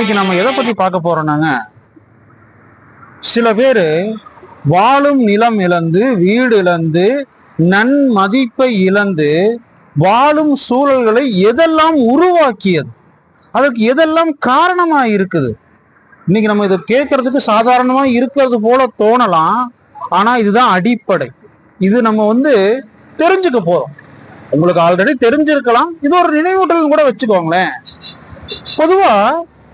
இன்னைக்கு நம்ம எதை பத்தி பார்க்க போறோம்னாங்க? சில பேர் வாழும் நிலம் இழந்து வீடு இழந்து நன்மதிப்பை இழந்து வாழும் சூழல்களை எதெல்லாம் உருவாக்கியது? அதற்கு எதெல்லாம் காரணமா இருக்குது? இன்னைக்கு நம்ம இதை கேட்கறதுக்கு சாதாரணமா இருக்கிறது போல தோணலாம். ஆனா இதுதான் அடிப்படை. இது நம்ம வந்து தெரிஞ்சுக்க போறோம். உங்களுக்கு ஆல்ரெடி தெரிஞ்சிருக்கலாம். இது ஒரு நினைவூட்டல் கூட வச்சுக்கோங்களேன். பொதுவா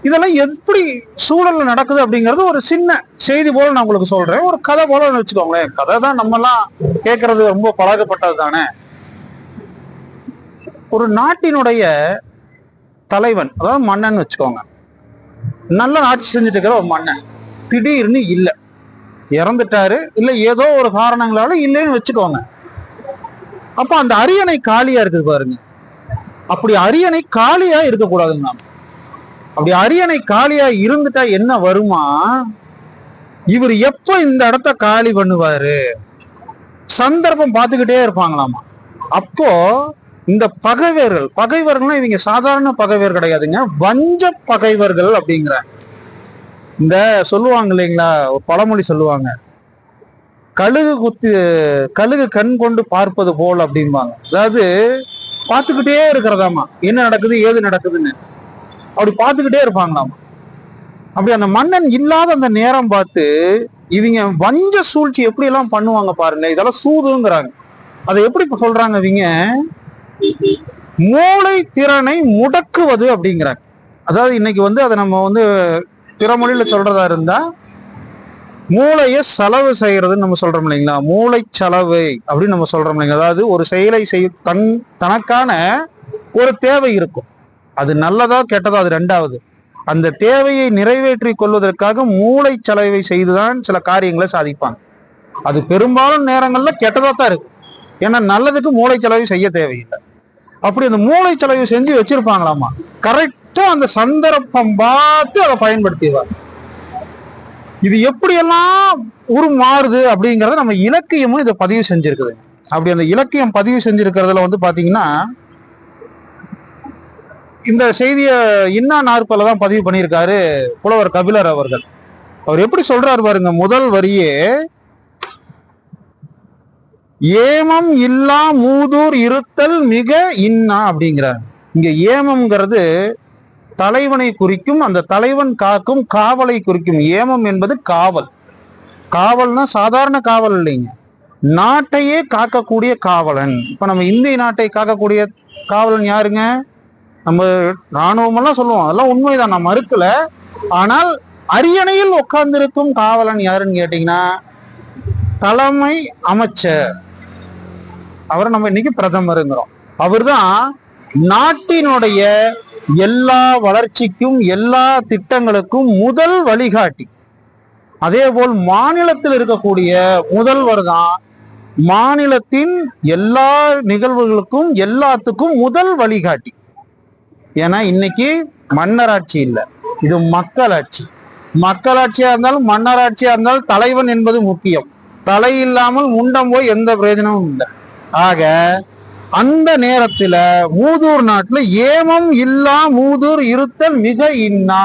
இதெல்லாம் எப்படி சூழல்ல நடக்குது அப்படிங்கிறது ஒரு சின்ன செய்தி போல நான் உங்களுக்கு சொல்றேன். ஒரு கதை போல வச்சுக்கோங்களேன். கதை தான் நம்ம எல்லாம் கேட்கறது ரொம்ப பழகப்பட்டது தானே ஒரு நாட்டினுடைய தலைவன் அதாவது மன்னன் வச்சுக்கோங்க. நல்ல ஆட்சி செஞ்சுட்டு இருக்கிற ஒரு மன்னன். திடீர்னு இல்லை. இறந்துட்டாரு. இல்ல ஏதோ ஒரு காரணங்களால இல்லைன்னு வச்சுக்கோங்க. அப்ப அந்த அரியணை காலியா இருக்குது பாருங்க. அப்படி அரியணை காலியா இருக்கக்கூடாதுங்க. நாம. அப்படி அரியணை காலியா இருந்துட்டா என்ன வருமா? இவர் எப்ப இந்த இடத்த காலி பண்ணுவாரு? சந்தர்ப்பம் பார்த்துக்கிட்டே இருப்பாங்களாமா. அப்போ இந்த பகைவர்கள் பகைவர்கள்னா இவங்க சாதாரண பகைவர் கிடையாதுங்க வஞ்ச பகைவர்கள் அப்படிங்கிற இந்த சொல்லுவாங்க இல்லைங்களா ஒரு பழமொழி சொல்லுவாங்க. கழுகு குத்து கழுகு கண் கொண்டு பார்ப்பது போல் அப்படிம்பாங்க. அதாவது பார்த்துக்கிட்டே இருக்கிறதாமா. என்ன நடக்குது ஏது நடக்குதுன்னு. அப்படி பார்த்துக்கிட்டே இருப்பாங்களாம். அப்படி அந்த மன்னன் இல்லாத அந்த நேரம் பார்த்து இவங்க வஞ்ச சூழ்ச்சி எப்படி எல்லாம் பண்ணுவாங்க பாருங்க இதெல்லாம் சூதுங்கிறாங்க. அதை எப்படி இப்ப சொல்றாங்க இவங்க? மூளை திறனை முடக்குவது அப்படிங்கிறாங்க. அதாவது இன்னைக்கு வந்து அதை நம்ம வந்து பிற மொழியில சொல்றதா இருந்தா மூளையை செலவு செய்யறதுன்னு நம்ம சொல்றோம் இல்லைங்களா? மூளை செலவு அப்படின்னு நம்ம சொல்றோம் இல்லைங்களா? அதாவது ஒரு செயலை செய்ய தன் தனக்கான ஒரு தேவை இருக்கும். அது நல்லதா கெட்டதா அது ரெண்டாவது. அந்த தேவையை நிறைவேற்றி கொள்வதற்காக மூளை செலவை செய்துதான் சில காரியங்களை சாதிப்பாங்க. அது பெரும்பாலும் நேரங்கள்ல கெட்டதா தான் இருக்கு. ஏன்னா நல்லதுக்கு மூளை செலவு செய்ய தேவையில்லை. அப்படி அந்த மூளை செலவு செஞ்சு வச்சிருப்பாங்களாமா? கரெக்டா அந்த சந்தர்ப்பம் பார்த்து அதை பயன்படுத்திடுவாங்க. இது எப்படியெல்லாம் உருமாறுது அப்படிங்கறத நம்ம இலக்கியமும் இதை பதிவு செஞ்சிருக்குது. அப்படி அந்த இலக்கியம் பதிவு செஞ்சிருக்கிறதுல வந்து பாத்தீங்கன்னா இந்த செய்தியை இன்னா நாற்பதுல தான் பதிவு பண்ணியிருக்காரு புலவர் கபிலர் அவர்கள். அவர் எப்படி சொல்றாரு பாருங்க முதல் வரியே ஏமம் இல்லா மூதூர் இருத்தல் மிக இன்னா அப்படிங்கிறார். இங்க ஏமம்ங்கிறது தலைவனை குறிக்கும் அந்த தலைவன் காக்கும் காவலை குறிக்கும். ஏமம் என்பது காவல். காவல்னா சாதாரண காவல் இல்லைங்க. நாட்டையே காக்கக்கூடிய காவலன். இப்ப நம்ம இந்திய நாட்டை காக்கக்கூடிய காவலன் யாருங்க? நம்ம ராணுவமெல்லாம் சொல்லுவோம். அதெல்லாம் உண்மைதான். நான் மறுக்கல. ஆனால் அரியணையில் உட்கார்ந்திருக்கும் காவலன் யாருன்னு கேட்டீங்கன்னா தலைமை அமைச்சர். அவரை நம்ம இன்னைக்கு பிரதமருங்கிறோம். அவர்தான் நாட்டினுடைய எல்லா வளர்ச்சிக்கும் எல்லா திட்டங்களுக்கும் முதல் வழிகாட்டி. அதே போல் மாநிலத்தில் இருக்கக்கூடிய முதல்வர் தான் மாநிலத்தின் எல்லா நிகழ்வுகளுக்கும் எல்லாத்துக்கும் முதல் வழிகாட்டி. ஏன்னா இன்னைக்கு மன்னராட்சி இல்லை. இது மக்களாட்சி. மக்களாட்சியா இருந்தாலும் மன்னராட்சியா இருந்தாலும் தலைவன் என்பது முக்கியம். தலை இல்லாமல் முண்டம் போய் எந்த பிரயோஜனமும் இல்லை. ஆக அந்த நேரத்துல மூதூர் நாட்டுல ஏமம் இல்லா மூதூர் இருத்தல் மிக இன்னா.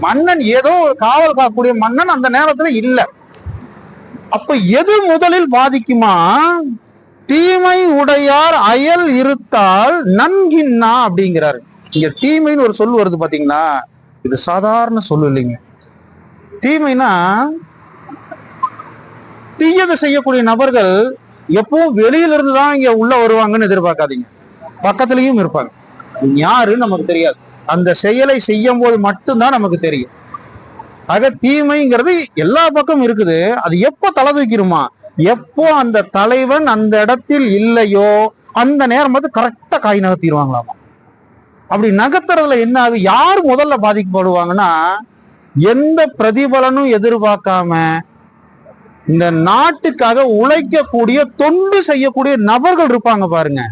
மன்னன் ஏதோ ஒரு காவல் காக்கக்கூடிய மன்னன் அந்த நேரத்துல இல்ல. அப்ப எது முதலில் பாதிக்குமா? தீமை உடையார் அயல் இருத்தால் நன்கின்னா அப்படிங்கிறாரு. இங்க தீமைன்னு ஒரு சொல் வருது பாத்தீங்களா இது சாதாரண சொல் இல்லைங்க. தீமைனா தீயதை செய்யக்கூடிய நபர்கள் எப்பவும் வெளியில இருந்து தான் இங்க உள்ள வருவாங்கன்னு எதிர்பார்க்காதீங்க. பக்கத்துலயும் இருப்பாங்க. யாருன்னு நமக்கு தெரியாது. அந்த செயலை செய்யும் போது மட்டும்தான் நமக்கு தெரியும். ஆக தீமைங்கிறது எல்லா பக்கம் இருக்குது. அது எப்போ தலை தூக்கிருமா எப்போ அந்த தலைவன் அந்த இடத்தில் இல்லையோ அந்த நேரம் பார்த்து கரெக்டா காய் நகர்த்திடுவாங்களாமா? அப்படி நகர்த்துறதுல என்ன ஆகுது? யார் முதல்ல பாதிக்கப்படுவாங்கன்னா எந்த பிரதிபலனும் எதிர்பார்க்காம இந்த நாட்டுக்காக உழைக்கக்கூடிய தொண்டு செய்யக்கூடிய நபர்கள் இருப்பாங்க பாருங்க.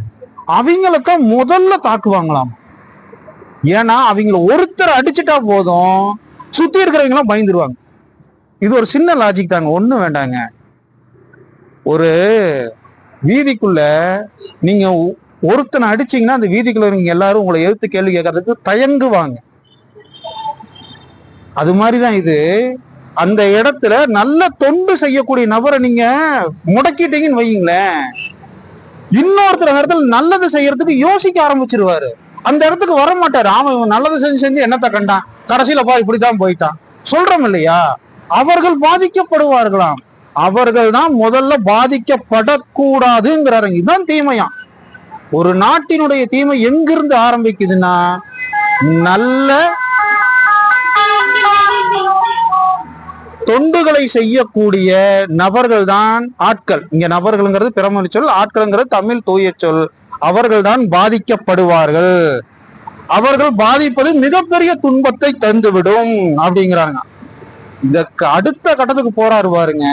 அவங்களுக்கு முதல்ல தாக்குவாங்களாம்? ஏன்னா அவங்கள ஒருத்தர் அடிச்சுட்டா போதும் சுத்தி இருக்கிறவங்க எல்லாம் பயந்துருவாங்க. இது ஒரு சின்ன லாஜிக் தாங்க. ஒண்ணும் வேண்டாங்க. ஒரு வீதிக்குள்ள நீங்க ஒருத்தனை அடிச்சீங்கன்னா அந்த வீதிக்குள்ள நீங்க எல்லாரும் உங்களை எழுத்து கேள்வி கேட்கறதுக்கு தயங்குவாங்க. அது மாதிரிதான் இது. அந்த இடத்துல நல்ல தொண்டு செய்யக்கூடிய நபரை நீங்க முடக்கிட்டீங்கன்னு வையுங்களேன். இன்னொருத்தர் இடத்துல நல்லது செய்யறதுக்கு யோசிக்க ஆரம்பிச்சிருவாரு. அந்த இடத்துக்கு வர மாட்டாரு. ஆமா இவன் நல்லது செஞ்சு செஞ்சு என்னத்த கண்டான்? கடைசியில பா இப்படித்தான் போயிட்டான். சொல்றோம் இல்லையா? அவர்கள் பாதிக்கப்படுவார்களாம். அவர்கள் தான் முதல்ல பாதிக்கப்படக்கூடாதுங்கிறாரு. இதுதான் தீமையாம் ஒரு நாட்டினுடைய தீமை எங்கிருந்து ஆரம்பிக்குதுன்னா நல்ல தொண்டுகளை செய்யக்கூடிய நபர்கள் தான் ஆட்கள். இங்க நபர்கள்ங்கிறது பிறமொழி சொல் ஆட்கள்ங்கிறது தமிழ் தூய சொல். அவர்கள் தான் பாதிக்கப்படுவார்கள். அவர்கள் பாதிப்பது மிகப்பெரிய துன்பத்தை தந்துவிடும் அப்படிங்கிறாங்க. இந்த அடுத்த கட்டத்துக்கு போறாரு பாருங்க.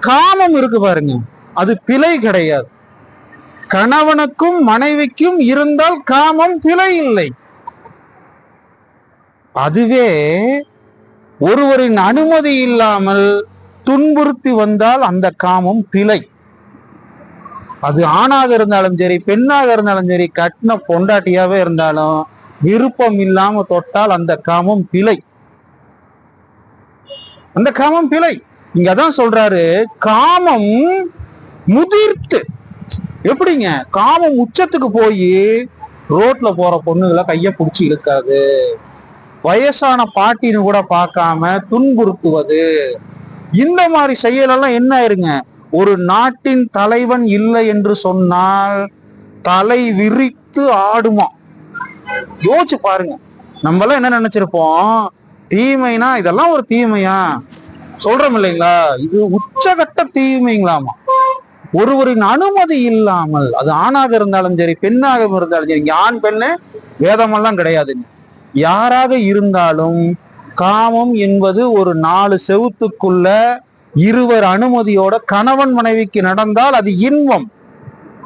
காமம் இருக்கு பாருங்க. அது பிழை கிடையாது. கணவனுக்கும் மனைவிக்கும் இருந்தால் காமம் பிழை இல்லை. அதுவே ஒருவரின் அனுமதி இல்லாமல் துன்புறுத்தி வந்தால் அந்த காமம் பிழை. அது ஆணாக இருந்தாலும் சரி பெண்ணாக இருந்தாலும் சரி கட்டின பொண்டாட்டியாவே இருந்தாலும் விருப்பம் இல்லாம தொட்டால் அந்த காமம் பிழை. அந்த காமம் பிழை. இங்க அதான் சொல்றாரு காமம் முதிர்த்து. எப்படிங்க? காமம் உச்சத்துக்கு போய் ரோட்ல போற பொண்ணுங்களை கைய பிடிச்சி இழுக்காது. வயசான பாட்டின்னு கூட பார்க்காம துன்புறுத்துவது. இந்த மாதிரி செயலெல்லாம் என்ன ஆயிருங்க? ஒரு நாட்டின் தலைவன் இல்லை என்று சொன்னால் தலை விரித்து ஆடுமா? யோசிச்சு பாருங்க. நம்ம எல்லாம் என்ன நினைச்சிருப்போம்? தீமைனா இதெல்லாம் ஒரு தீமையா? சொல்றோம் இல்லைங்களா? இது உச்சகட்ட தீமைங்களாமா. ஒருவரின் அனுமதி இல்லாமல் அது ஆணாக இருந்தாலும் சரி பெண்ணாக இருந்தாலும் சரி ஆண் பெண்ணு வேதமெல்லாம் கிடையாதுங்க யாராக இருந்தாலும் காமம் என்பது ஒரு நாலு செவுத்துக்குள்ள இருவர் அனுமதியோட கணவன் மனைவிக்கு நடந்தால் அது இன்பம்.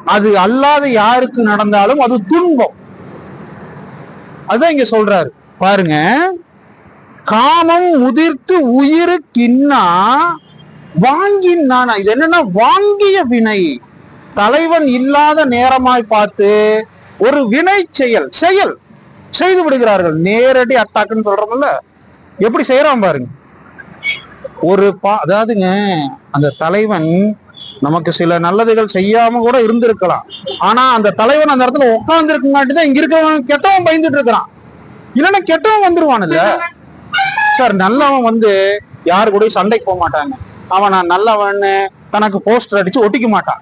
அது அல்லாத யாருக்கு நடந்தாலும் அது துன்பம். அதான் இங்க சொல்றாரு. பாருங்க. காமம் முதிர்த்து உயிருக்கின்னா வாங்கினானா இது என்னன்னா வாங்கிய வினை. தலைவன் இல்லாத நேரமாய் பார்த்து ஒரு வினை செயல் செயல் செய்து விடுகிறார்கள். நேரடி அட்டாக்குன்னு சொல்றோம்ல. எப்படி செய்யறான் பாருங்க. ஒரு பா அதாவதுங்க அந்த தலைவன் நமக்கு சில நல்லதுகள் செய்யாம கூட இருந்திருக்கலாம். ஆனா அந்த தலைவன் அந்த இடத்துல உட்கார்ந்து இருக்குங்காட்டி தான் இங்க இருக்கிறவன் கெட்டவன் பயந்துட்டு இருக்கிறான். இல்லைன்னா கெட்டவன் வந்துருவான்ல சார் நல்லவன் வந்து யாரு கூடயும் சண்டைக்கு போக மாட்டாங்க. அவன் நான் நல்லவன்னு தனக்கு போஸ்டர் அடிச்சு ஒட்டிக்க மாட்டான்.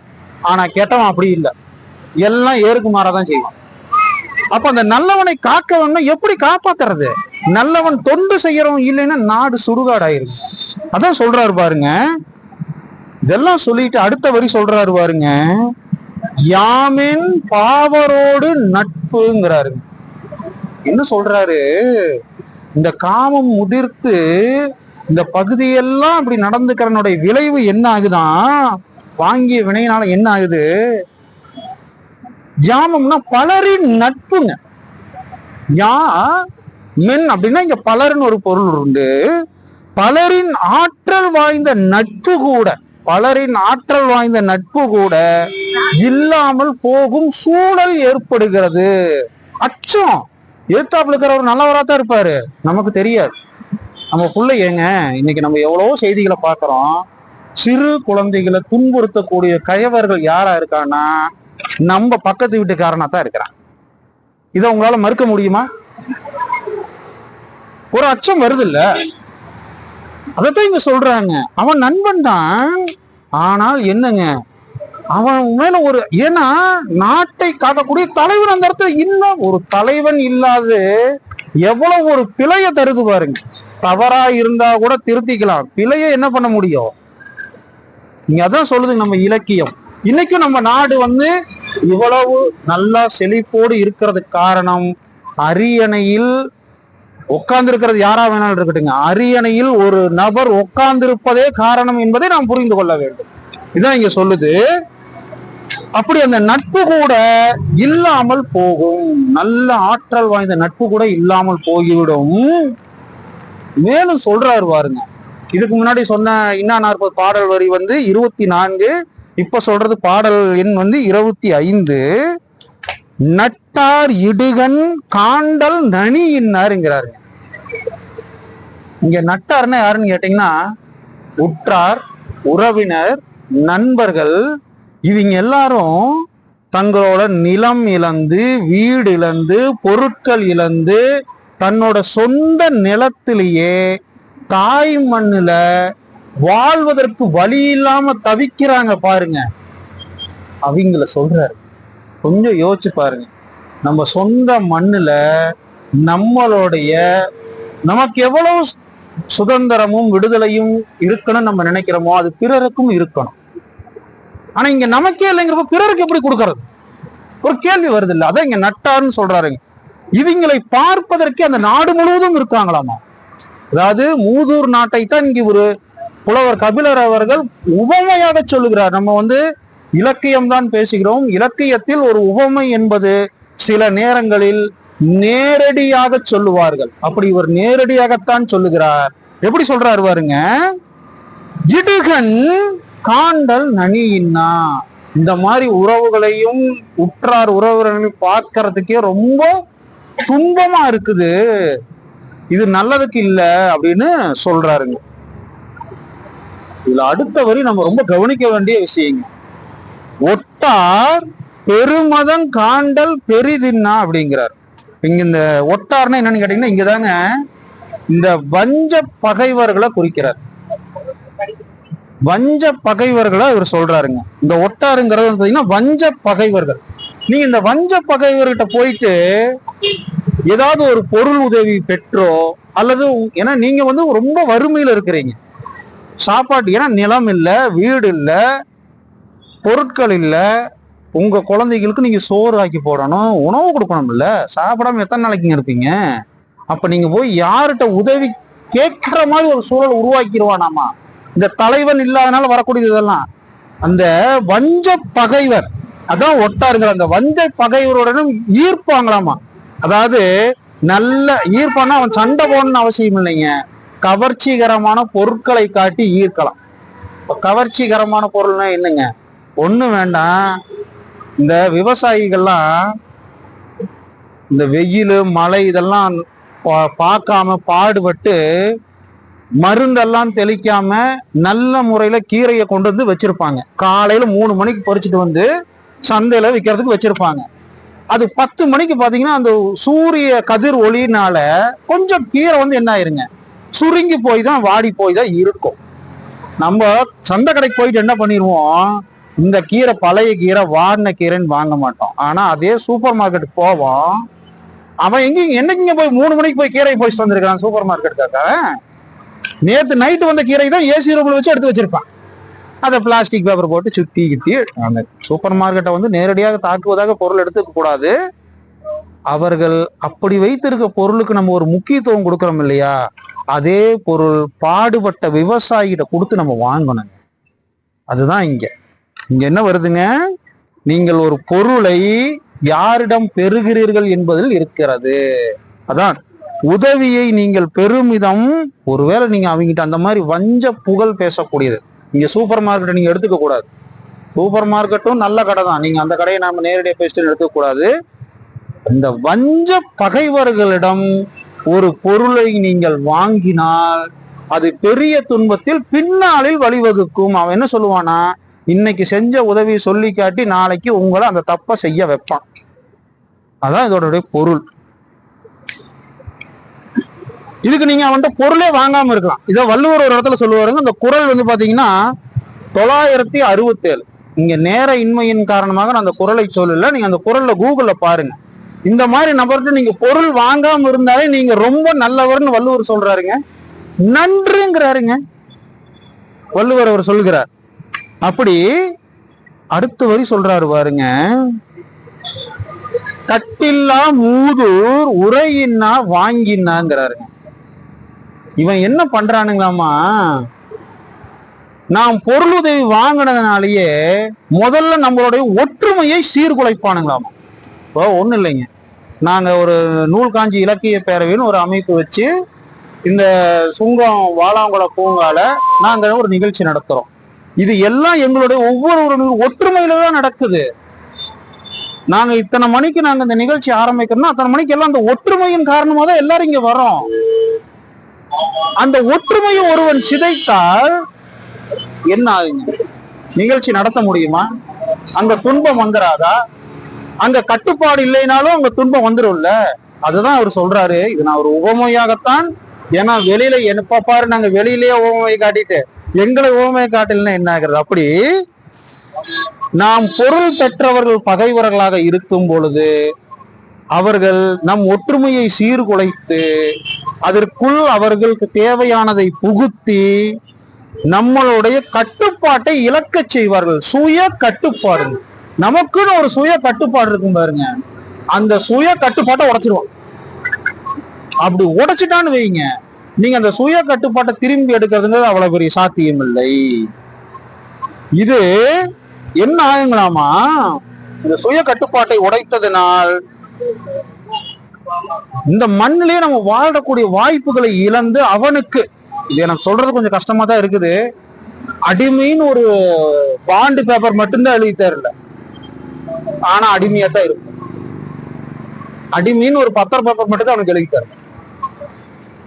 ஆனா கெட்டவன் அப்படி இல்லை. எல்லாம் ஏறுக்குமாறதான் செய்வான். அப்ப அந்த நல்லவனை காக்கவன் எப்படி காப்பாத்துறது? நல்லவன் தொண்டு செய்யறவன் இல்லைன்னா நாடு சுடுகாடாயிருங்க அதான் சொல்றாரு பாருங்க. இதெல்லாம் சொல்லிட்டு அடுத்த வரி சொல்றாரு பாருங்க. யாமின் பாவரோடு நட்புங்கிறாருங்க என்ன சொல்றாரு? இந்த காமம் முதிர்த்து இந்த பகுதியெல்லாம் அப்படி நடந்துக்கிறனுடைய விளைவு என்ன ஆகுதான் வாங்கிய வினையினால என்ன ஆகுது? ஜாமம்னா பலரின் நட்புங்க. யா மென் அப்படின்னா இங்க பலர்னு ஒரு பொருள் உண்டு. பலரின் ஆற்றல் வாய்ந்த நட்பு கூட பலரின் ஆற்றல் வாய்ந்த நட்பு கூட இல்லாமல் போகும் சூழல் ஏற்படுகிறது. அச்சம். எதிர்த்தாப்புல இருக்கிறவர் நல்லவரா தான் இருப்பாரு. நமக்கு தெரியாது. நம்ம புள்ள ஏங்க? இன்னைக்கு நம்ம எவ்வளவோ செய்திகளை பாக்குறோம் சிறு குழந்தைகளை துன்புறுத்தக்கூடிய கயவர்கள் யாரா இருக்கான்னா நம்ம பக்கத்து வீட்டுக்காரனா தான் இருக்கிறான். இதை உங்களால மறுக்க முடியுமா? ஒரு அச்சம் வருது இல்ல அதைத்தான் இங்க சொல்றாங்க. அவன் நண்பன் தான் ஆனால் என்னங்க? அவன் மேல ஒரு ஏன்னா நாட்டை காக்கக்கூடிய தலைவன் அந்த இடத்துல இன்னும் ஒரு தலைவன் இல்லாத எவ்வளவு ஒரு பிழைய தருது பாருங்க. தவறா இருந்தா கூட திருத்திக்கலாம். பிழைய என்ன பண்ண முடியும்? நீங்க அதான் சொல்லுது நம்ம இலக்கியம். இன்னைக்கும் நம்ம நாடு வந்து இவ்வளவு நல்லா செழிப்போடு இருக்கிறது காரணம் அரியணையில் உட்கார்ந்து இருக்கிறது யாரா வேணாலும் இருக்கட்டுங்க அரியணையில் ஒரு நபர் உட்கார்ந்திருப்பதே காரணம் என்பதை நாம் புரிந்து கொள்ள வேண்டும். இதான் இங்க சொல்லுது. அப்படி அந்த நட்பு கூட இல்லாமல் போகும். நல்ல ஆற்றல் வாய்ந்த நட்பு கூட இல்லாமல் போய்விடும். மேலும் சொல்றாரு பாருங்க. இதுக்கு முன்னாடி சொன்ன இன்னா நாற்பது பாடல் வரி வந்து இருபத்தி நான்கு இப்ப சொல்றது பாடல் எண் வந்து இருபத்தி ஐந்து. நட்டார் இடுகன் காண்டல் நனி இன்னாருங்கிறாருங்க. இங்க நட்டார்னா யாருன்னு கேட்டீங்கன்னா உற்றார் உறவினர் நண்பர்கள் இவங்க எல்லாரும் தங்களோட நிலம் இழந்து வீடு இழந்து பொருட்கள் இழந்து தன்னோட சொந்த நிலத்திலேயே தாய் மண்ணில் வாழ்வதற்கு வழி இல்லாம தவிக்கிறாங்க பாருங்க. அவங்கள சொல்றாரு. கொஞ்சம் யோசிச்சு பாருங்க. நம்ம சொந்த மண்ணுல நம்மளுடைய நமக்கு எவ்வளவு சுதந்திரமும் விடுதலையும் இருக்கணும்னு நம்ம நினைக்கிறோமோ அது பிறருக்கும் இருக்கணும். ஆனா இங்க நமக்கே இல்லைங்கிறப்ப பிறருக்கு எப்படி கொடுக்கறது? ஒரு கேள்வி வருது இல்ல அதான் இங்க நட்டாருன்னு சொல்றாருங்க. இவங்களை பார்ப்பதற்கே அந்த நாடு முழுவதும் இருக்காங்களாமா? அதாவது மூதூர் நாட்டை தான் இங்கு ஒரு புலவர் கபிலர் அவர்கள் உபமையாக சொல்லுகிறார். நம்ம வந்து இலக்கியம் தான் பேசுகிறோம். இலக்கியத்தில் ஒரு உபமை என்பது சில நேரங்களில் நேரடியாக சொல்லுவார்கள். அப்படி இவர் நேரடியாகத்தான் சொல்லுகிறார். எப்படி சொல்றாரு பாருங்க? இடுகன் காண்டல் நனியின்னா இந்த மாதிரி உறவுகளையும் உற்றார் உறவுகளையும் பார்க்கறதுக்கே ரொம்ப துன்பமா இருக்குது. இது நல்லதுக்கு இல்ல அப்படின்னு சொல்றாருங்க. இதுல அடுத்த வரி நம்ம ரொம்ப கவனிக்க வேண்டிய விஷயங்க. ஒட்டார் பெருமதம் காண்டல் பெரிதின்னா அப்படிங்கிறார். இங்க இந்த ஒட்டார்னா என்னன்னு கேட்டீங்கன்னா இங்கதாங்க இந்த வஞ்ச பகைவர்களை குறிக்கிறார். வஞ்ச பகைவர்களை இவர் சொல்றாருங்க. இந்த ஒட்டாருங்கிறது பார்த்தீங்கன்னா வஞ்ச பகைவர்கள். நீங்க இந்த வஞ்ச பகைவர்கிட்ட போயிட்டு ஏதாவது ஒரு பொருள் உதவி பெற்றோ அல்லது ஏன்னா நீங்க வந்து ரொம்ப வறுமையில இருக்கிறீங்க. சாப்பாட்டு ஏன்னா நிலம் இல்லை வீடு இல்லை பொருட்கள் இல்லை உங்க குழந்தைகளுக்கு நீங்க சோறு ஆக்கி போடணும் உணவு கொடுக்கணும்ல. சாப்பிடாம எத்தனை நாளைக்குங்க இருப்பீங்க? அப்ப நீங்க போய் யார்கிட்ட உதவி கேட்கிற மாதிரி ஒரு சூழல் உருவாக்கிடுவானாமா இந்த தலைவன் இல்லாதனால வரக்கூடியது இதெல்லாம். அந்த வஞ்ச பகைவர் அதான் ஒட்டாருங்கிற அந்த வஞ்ச பகைவருடனும் ஈர்ப்பாங்களாமா அதாவது நல்ல ஈர்ப்பானா அவன் சண்டை போடணும்னு அவசியம் இல்லைங்க. கவர்ச்சிகரமான பொருட்களை காட்டி ஈர்க்கலாம். இப்போ கவர்ச்சிகரமான பொருள்னா என்னங்க? ஒன்றும் வேண்டாம். இந்த விவசாயிகள்லாம் இந்த வெயில் மழை இதெல்லாம் பா- பார்க்காம பாடுபட்டு மருந்தெல்லாம் தெளிக்காம நல்ல முறையில கீரையை கொண்டு வந்து வச்சிருப்பாங்க. காலையில மூணு மணிக்கு பறிச்சுட்டு வந்து சந்தையில விற்கிறதுக்கு வச்சிருப்பாங்க. அது பத்து மணிக்கு பாத்தீங்கன்னா அந்த சூரிய கதிர் ஒளியினால கொஞ்சம் கீரை வந்து என்ன ஆயிருங்க? சுருங்கி போய் தான் வாடி போய் தான் இருக்கும். நம்ம சந்தை கடைக்கு போயிட்டு என்ன பண்ணிடுவோம் இந்த கீரை பழைய கீரை வாடின கீரைன்னு வாங்க மாட்டோம். ஆனா அதே சூப்பர் மார்க்கெட்டுக்கு போவோம். அவன் எங்க என்னைக்குங்க போய் மூணு மணிக்கு போய் கீரை போயிட்டு வந்திருக்கான் சூப்பர் மார்க்கெட்டுக்காக? நேற்று நைட்டு வந்த கீரை தான் ஏசி ரூமில் வச்சு எடுத்து வச்சிருப்பான். அதை பிளாஸ்டிக் பேப்பர் போட்டு சுத்தி கிட்டி அந்த சூப்பர் மார்க்கெட்டை வந்து நேரடியாக தாக்குவதாக பொருள் எடுத்துக்க கூடாது. அவர்கள் அப்படி வைத்திருக்க பொருளுக்கு நம்ம ஒரு முக்கியத்துவம் கொடுக்கறோம் இல்லையா? அதே பொருள் பாடுபட்ட விவசாயிகிட்ட கொடுத்து நம்ம வாங்கணும் அதுதான் இங்க. இங்க என்ன வருதுங்க? நீங்கள் ஒரு பொருளை யாரிடம் பெறுகிறீர்கள் என்பதில் இருக்கிறது. அதான் உதவியை நீங்கள் பெருமிதம் ஒருவேளை நீங்க அவங்ககிட்ட அந்த மாதிரி வஞ்ச புகழ் பேசக்கூடியது. நீங்க சூப்பர் மார்க்கெட்டை நீங்க எடுத்துக்க கூடாது. சூப்பர் மார்க்கெட்டும் நல்ல கடை தான். நீங்க அந்த கடையை நாம நேரடியாக பேசிட்டு எடுக்கக்கூடாது. கூடாது இந்த வஞ்ச பகைவர்களிடம் ஒரு பொருளை நீங்கள் வாங்கினால் அது பெரிய துன்பத்தில் பின்னாளில் வழிவகுக்கும். அவன் என்ன சொல்லுவானா இன்னைக்கு செஞ்ச உதவியை சொல்லி காட்டி நாளைக்கு உங்களை அந்த தப்பை செய்ய வைப்பான். அதான் இதோட பொருள். இதுக்கு நீங்க அவன்கிட்ட பொருளே வாங்காம இருக்கலாம். இதை வள்ளுவர் ஒரு இடத்துல சொல்லுவாருங்க இந்த குரல் வந்து பாத்தீங்கன்னா தொள்ளாயிரத்தி அறுபத்தேழு. இங்க நேர இன்மையின் காரணமாக நான் அந்த குரலை சொல்லல. நீங்க அந்த குரல்ல கூகுள்ல பாருங்க. இந்த மாதிரி நபர்கிட்ட நீங்க பொருள் வாங்காம இருந்தாலே நீங்க ரொம்ப நல்லவர்னு வள்ளுவர் சொல்றாருங்க. நன்றுங்கிறாருங்க. வள்ளுவர் அவர் சொல்கிறார் அப்படி அடுத்த வரி சொல்றாரு பாருங்க. கட்டில்லா மூதூர் உரையின்னா வாங்கினாங்கிறாருங்க இவன் என்ன பண்றானுங்களாமா நாம் பொருளுதவி வாங்கினதுனாலயே முதல்ல நம்மளுடைய ஒற்றுமையை சீர்குலைப்பானுங்களாமா இப்போ ஒன்றும் இல்லைங்க. நாங்கள் ஒரு நூல் காஞ்சி இலக்கிய பேரவைன்னு ஒரு அமைப்பு வச்சு இந்த சுங்கம் வாலாங்குள பூங்கால நாங்கள் ஒரு நிகழ்ச்சி நடத்துகிறோம் இது எல்லாம் எங்களுடைய ஒவ்வொரு ஒற்றுமையில தான் நடக்குது. நாங்க இத்தனை மணிக்கு நாங்க இந்த நிகழ்ச்சி ஆரம்பிக்கிறோம்னா அத்தனை மணிக்கு எல்லாம் அந்த ஒற்றுமையின் காரணமாக தான் எல்லாரும் இங்க வரோம் அந்த ஒற்றுமையை ஒருவன் சிதைத்தால் என்ன ஆகுங்க நிகழ்ச்சி நடத்த முடியுமா? அங்க துன்பம் வந்துராதா? அங்க கட்டுப்பாடு இல்லைனாலும் அங்க துன்பம் வந்துரும்ல? அதுதான் அவர் சொல்றாரு. இது நான் ஒரு உவமையாகத்தான் ஏன்னா வெளியில என்ன பாரு நாங்க வெளியிலேயே உவமையை காட்டிட்டு எங்களை உவமையை காட்டலன்னா என்ன ஆகுறது? அப்படி நாம் பொருள் பெற்றவர்கள் பகைவர்களாக இருக்கும் பொழுது அவர்கள் நம் ஒற்றுமையை சீர்குலைத்து அதற்குள் அவர்களுக்கு தேவையானதை புகுத்தி நம்மளுடைய கட்டுப்பாட்டை இழக்க செய்வார்கள். சுய கட்டுப்பாடு. நமக்குன்னு ஒரு சுய கட்டுப்பாடு இருக்கும் பாருங்க. அந்த சுய கட்டுப்பாட்டை உடைச்சிருவான் அப்படி உடைச்சிட்டான்னு வைங்க. நீங்க அந்த சுய கட்டுப்பாட்டை திரும்பி எடுக்கிறதுங்கிறது அவ்வளவு பெரிய சாத்தியம் இல்லை இது என்ன ஆகுங்களாமா? இந்த சுய கட்டுப்பாட்டை உடைத்ததினால் இந்த மண்ணிலேயே நம்ம வாழக்கூடிய வாய்ப்புகளை இழந்து அவனுக்கு இது எனக்கு சொல்றது கொஞ்சம் கஷ்டமா தான் இருக்குது. அடிமைன்னு ஒரு பாண்டு பேப்பர் மட்டும்தான் எழுதி தரல. ஆனா அடிமையா தான் இருக்கும். அடிமைன்னு ஒரு பத்திர பேப்பர் மட்டும்தான் அவனுக்கு எழுதி தரல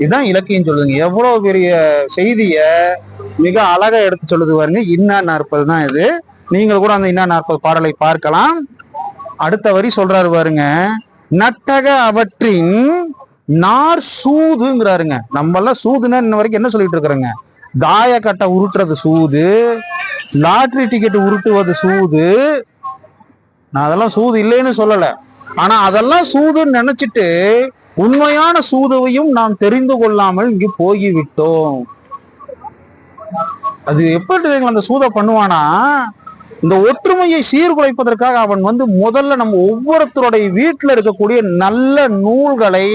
இதுதான் இலக்கியம் சொல்லுங்க எவ்வளவு பெரிய செய்திய மிக அழகா எடுத்து சொல்லுது பாருங்க. இன்னா நாற்பது தான் இது. நீங்கள் கூட அந்த இன்னா நாற்பது பாடலை பார்க்கலாம். அடுத்த வரி சொல்றாரு பாருங்க. நட்டக அவற்றின் நார் சூதுங்கிறாருங்க. நம்ம எல்லாம் சூதுன்னா இன்ன வரைக்கும் என்ன சொல்லிட்டு இருக்கிறோங்க? தாயக்கட்டை உருட்டுறது சூது லாட்ரி டிக்கெட் உருட்டுவது சூது. நான் அதெல்லாம் சூது இல்லைன்னு சொல்லல. ஆனா அதெல்லாம் சூதுன்னு நினைச்சிட்டு உண்மையான சூதுவையும் நாம் தெரிந்து கொள்ளாமல் இங்கு போய்விட்டோம் அது எப்படி அந்த சூதை பண்ணுவானா? இந்த ஒற்றுமையை சீர்குலைப்பதற்காக அவன் வந்து முதல்ல நம்ம ஒவ்வொருத்தருடைய வீட்டில் இருக்கக்கூடிய நல்ல நூல்களை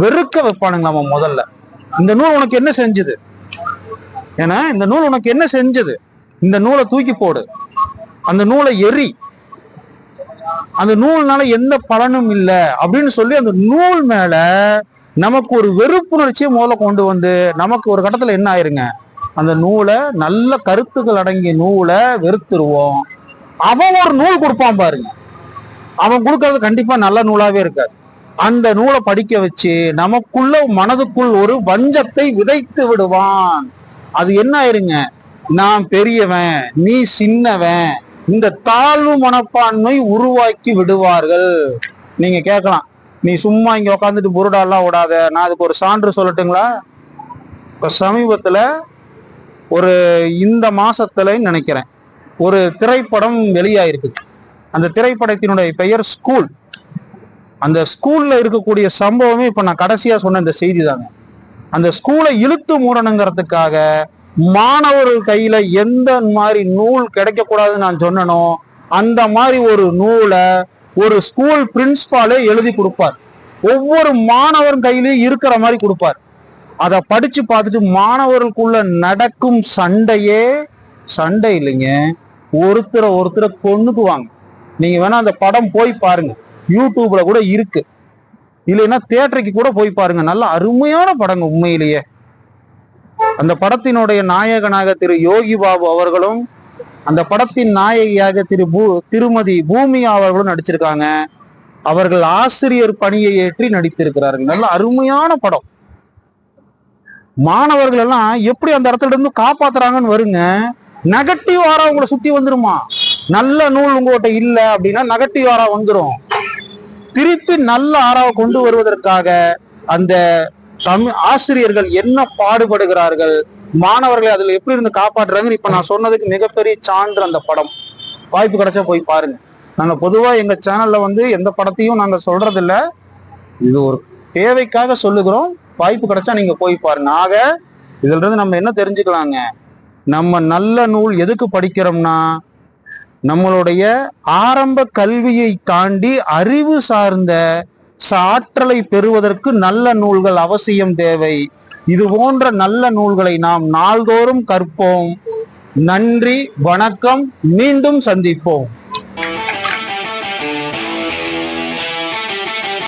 வெறுக்க வைப்பானுங்க நம்ம முதல்ல. இந்த நூல் உனக்கு என்ன செஞ்சது? ஏன்னா இந்த நூல் உனக்கு என்ன செஞ்சது? இந்த நூலை தூக்கி போடு. அந்த நூலை எரி அந்த நூல்னால எந்த பலனும் இல்லை அப்படின்னு சொல்லி அந்த நூல் மேல நமக்கு ஒரு வெறுப்புணர்ச்சியை முதல்ல கொண்டு வந்து நமக்கு ஒரு கட்டத்துல என்ன ஆயிருங்க? அந்த நூலை நல்ல கருத்துக்கள் அடங்கிய நூலை வெறுத்துருவோம். அவன் ஒரு நூல் கொடுப்பான் பாருங்க. அவன் கொடுக்கறது கண்டிப்பா நல்ல நூலாவே இருக்காது. அந்த நூலை படிக்க வச்சு நமக்குள்ள மனதுக்குள் ஒரு வஞ்சத்தை விதைத்து விடுவான். அது என்ன ஆயிருங்க? நான் பெரியவன் நீ சின்னவன் இந்த தாழ்வு மனப்பான்மை உருவாக்கி விடுவார்கள். நீங்க கேட்கலாம். நீ சும்மா இங்க உட்காந்துட்டு புருடாலாம் விடாத நான் அதுக்கு ஒரு சான்று சொல்லட்டுங்களா? இப்ப சமீபத்துல ஒரு இந்த மாசத்துல நினைக்கிறேன். ஒரு திரைப்படம் வெளியாயிருக்கு. அந்த திரைப்படத்தினுடைய பெயர் ஸ்கூல் அந்த ஸ்கூல்ல இருக்கக்கூடிய சம்பவமே இப்ப நான் கடைசியா சொன்ன இந்த செய்தி தாங்க அந்த ஸ்கூலை இழுத்து மூடணுங்கிறதுக்காக மாணவர்கள் கையில எந்த மாதிரி நூல் கிடைக்கக்கூடாதுன்னு நான் சொன்னனோ அந்த மாதிரி ஒரு நூலை ஒரு ஸ்கூல் பிரின்ஸ்பாலே எழுதி கொடுப்பார். ஒவ்வொரு மாணவர் கையிலையும் இருக்கிற மாதிரி கொடுப்பார். அதை படிச்சு பார்த்துட்டு மாணவர்களுக்குள்ள நடக்கும் சண்டையே சண்டை இல்லைங்க. ஒருத்தரை ஒருத்தரை கொண்டுக்குவாங்க நீங்க வேணா அந்த படம் போய் பாருங்க. யூடியூப்ல கூட இருக்கு. இல்லைன்னா தேட்டருக்கு கூட போய் பாருங்க. நல்ல அருமையான படங்க உண்மையிலேயே. அந்த படத்தினுடைய நாயகனாக திரு யோகி பாபு அவர்களும் அந்த படத்தின் நாயகியாக திரு பூ திருமதி பூமியா அவர்களும் நடிச்சிருக்காங்க. அவர்கள் ஆசிரியர் பணியை ஏற்றி நடித்திருக்கிறார்கள். நல்ல அருமையான படம். மாணவர்கள் எல்லாம் எப்படி அந்த இடத்துல இருந்து காப்பாத்துறாங்கன்னு வருங்க. நெகட்டிவ் ஆரா உங்களை சுத்தி வந்துருமா? நல்ல நூல் உங்ககிட்ட இல்ல அப்படின்னா நெகட்டிவ் ஆரா வந்துரும். திருப்பி நல்ல ஆறாவை கொண்டு வருவதற்காக அந்த தமிழ் ஆசிரியர்கள் என்ன பாடுபடுகிறார்கள்? மாணவர்களை அதுல எப்படி இருந்து காப்பாற்றுறாங்கன்னு இப்ப நான் சொன்னதுக்கு மிகப்பெரிய சான்று அந்த படம். வாய்ப்பு கிடைச்சா போய் பாருங்க. நாங்க பொதுவா எங்க சேனல்ல வந்து எந்த படத்தையும் நாங்க சொல்றது இல்ல இது ஒரு தேவைக்காக சொல்லுகிறோம். வாய்ப்பு கிடைச்சா நீங்க போய் பாருங்க. ஆக இதுல இருந்து நம்ம என்ன தெரிஞ்சுக்கலாங்க? நம்ம நல்ல நூல் எதுக்கு படிக்கிறோம்னா நம்மளுடைய ஆரம்ப கல்வியை தாண்டி அறிவு சார்ந்த ஆற்றலை பெறுவதற்கு நல்ல நூல்கள் அவசியம் தேவை. இது போன்ற நல்ல நூல்களை நாம் நாள்தோறும் கற்போம். நன்றி வணக்கம். மீண்டும் சந்திப்போம்.